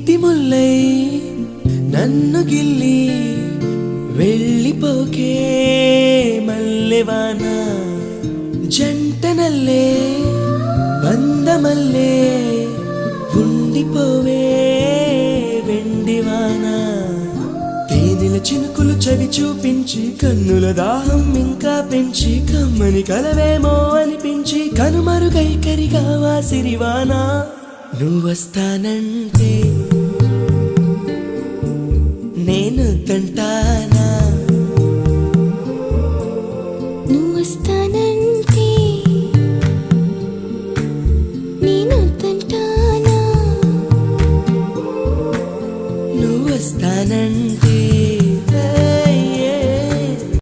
నీటి మొల్లై నన్ను గిల్లి వెళ్ళిపోకే మల్లెవాన. జంటనల్లే మల్లె ఉండిపోవే వెండివాన. తేనెల చినుకులు చవి చూపించి కన్నుల దాహం ఇంకా పెంచి కమ్మని కలవేమో అనిపించి కనుమరుగైకరిగా వాసిరివానా నువ్వస్తానంటే వస్తానంటానా నువ్వు వస్తానంటే నేను వద్దంటానా? నువ్వు వస్తానంటే